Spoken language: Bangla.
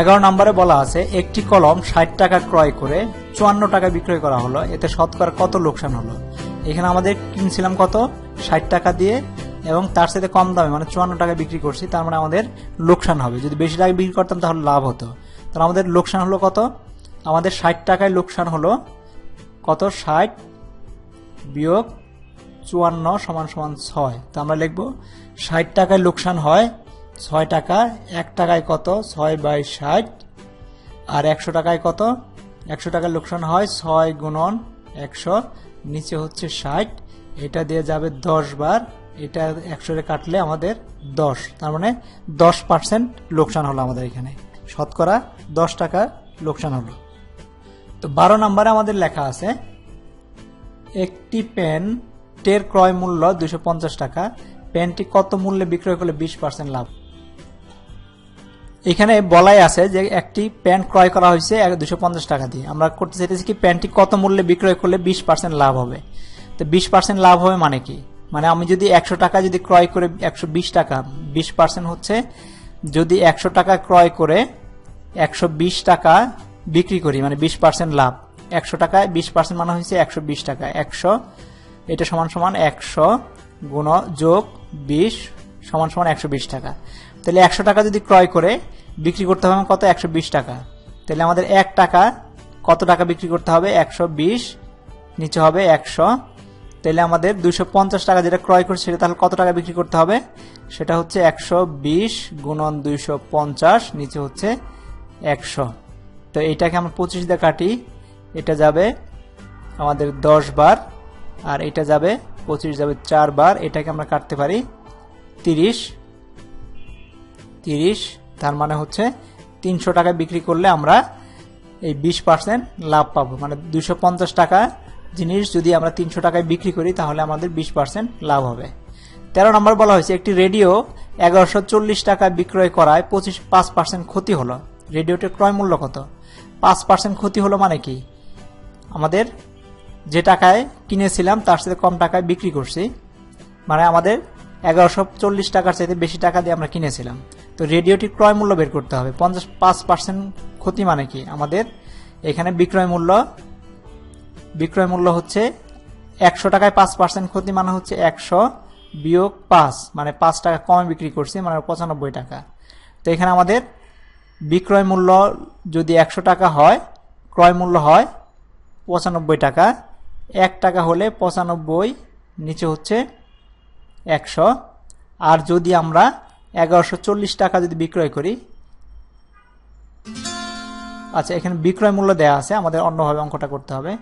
এগারো নম্বরে বলা আছে, একটি কলম ষাট টাকা ক্রয় করে চুয়ান্ন টাকা বিক্রয় করা হলো, এতে শতকরা কত লোকসান হলো? এখানে আমাদের কিনছিলাম কত? ষাট টাকা দিয়ে, এবং তার সাথে কম দামে মানে চুয়ান্ন টাকা বিক্রি করছি, তার মানে আমাদের লোকসান হবে। যদি বেশি টাকা বিক্রি করতাম, তাহলে লাভ হতো। তাহলে আমাদের লোকসান হলো কত? আমাদের ষাট টাকায় লোকসান হলো কত? ষাট বিয়োগ চুয়ান্ন সমান সমান ছয়। তো আমরা লিখব, ষাট টাকায় লোকসান হয় ছয় টাকা, এক টাকায় কত? ছয় বাই ষাট। আর একশো টাকায় কত? একশো টাকার লোকসান হয় ছয় গুণন একশো, নিচে হচ্ছে ষাট। এটা দিয়ে যাবে দশ বার। এটা একশোরে কাটলে আমাদের দশ। তার মানে দশ পার্সেন্ট লোকসান হলো আমাদের এখানে। শতকরা দশ টাকা লোকসান হলো। তো বারো নম্বরে আমাদের লেখা আছে, একটি প্যান্টের ক্রয় মূল্য দুশো টাকা। প্যান্টটি কত মূল্যে বিক্রয় করলে বিশ পার্সেন্ট লাভ? এখানে বলাই আছে যে একটি প্যান্ট ক্রয় করা হয়েছে দুশো পঞ্চাশ টাকা দিয়ে। আমরা করতে চাইতেছি কি প্যান্টটি কত মূল্যে বিক্রয় করলে বিশ পার্সেন্ট লাভ হবে? তো বিশ পার্সেন্ট লাভ হবে মানে কি? মানে আমি যদি একশো টাকা যদি ক্রয় করে একশো বিশ টাকা, বিশ পার্সেন্ট হচ্ছে যদি একশো টাকা ক্রয় করে একশো বিশ টাকা বিক্রি করি মানে বিশ পার্সেন্ট লাভ। একশো টাকায় বিশ পার্সেন্ট মানে হয়েছে একশো বিশ টাকা। একশো, এটা সমান সমান একশো গুণ যোগ বিশ সমান সমান একশো বিশ টাকা। তাহলে একশো টাকা যদি ক্রয় করে বিক্রি করতে হবে কত? একশো বিশ টাকা। তাহলে আমাদের এক টাকা, কত টাকা বিক্রি করতে হবে? একশো বিশ, নিচে হবে একশো। তাহলে আমাদের পঞ্চাশ টাকা যেটা ক্রয় করছে সেটা তাহলে কত টাকা বিক্রি করতে হবে? সেটা হচ্ছে একশো বিশ গুণন দুইশো পঞ্চাশ, নিচে হচ্ছে একশো। তো এইটাকে আমরা পঁচিশ দিয়ে কাটি, এটা যাবে আমাদের দশ বার, আর এটা যাবে পঁচিশ যাবে চার বার, এটাকে আমরা কাটতে পারি তিরিশ। তিরিশ তার মানে হচ্ছে তিনশো টাকায় বিক্রি করলে আমরা এই বিশ পার্সেন্ট লাভ পাবো। মানে দুশো পঞ্চাশ টাকা জিনিস যদি আমরা তিনশো টাকায় বিক্রি করি, তাহলে আমাদের বিশ পার্সেন্ট লাভ হবে। তেরো নম্বর বলা হয়েছে, একটি রেডিও এগারোশো চল্লিশ টাকা বিক্রয় করায় পঁচিশ পাঁচ পার্সেন্ট ক্ষতি হলো। রেডিওটির ক্রয় মূল্য কত? পাঁচ পার্সেন্ট ক্ষতি হলো মানে কি? আমাদের যে টাকায় কিনেছিলাম, তার সাথে কম টাকায় বিক্রি করছি। মানে আমাদের এগারোশো চল্লিশ টাকার চাইতে বেশি টাকা দিয়ে আমরা কিনেছিলাম। তো রেডিওটির ক্রয় মূল্য বের করতে হবে। পঞ্চাশ পাঁচ পার্সেন্ট ক্ষতি মানে কি? আমাদের এখানে বিক্রয় মূল্য বিক্রয় মূল্য হচ্ছে একশো টাকায় পাঁচ পার্সেন্ট ক্ষতি মানে হচ্ছে একশো বিয়োগ পাঁচ মানে পাঁচ টাকা কমে বিক্রি করছি মানে পঁচানব্বই টাকা। তো এখানে আমাদের বিক্রয় মূল্য যদি একশো টাকা হয়, ক্রয় মূল্য হয় পঁচানব্বই টাকা, এক টাকা হলে পঁচানব্বই, নিচে হচ্ছে একশো। আর যদি আমরা এগারোশো টাকা যদি বিক্রয় করি। আচ্ছা এখানে বিক্রয় মূল্য দেওয়া আছে। আমাদের অন্যভাবে অঙ্কটা করতে হবে।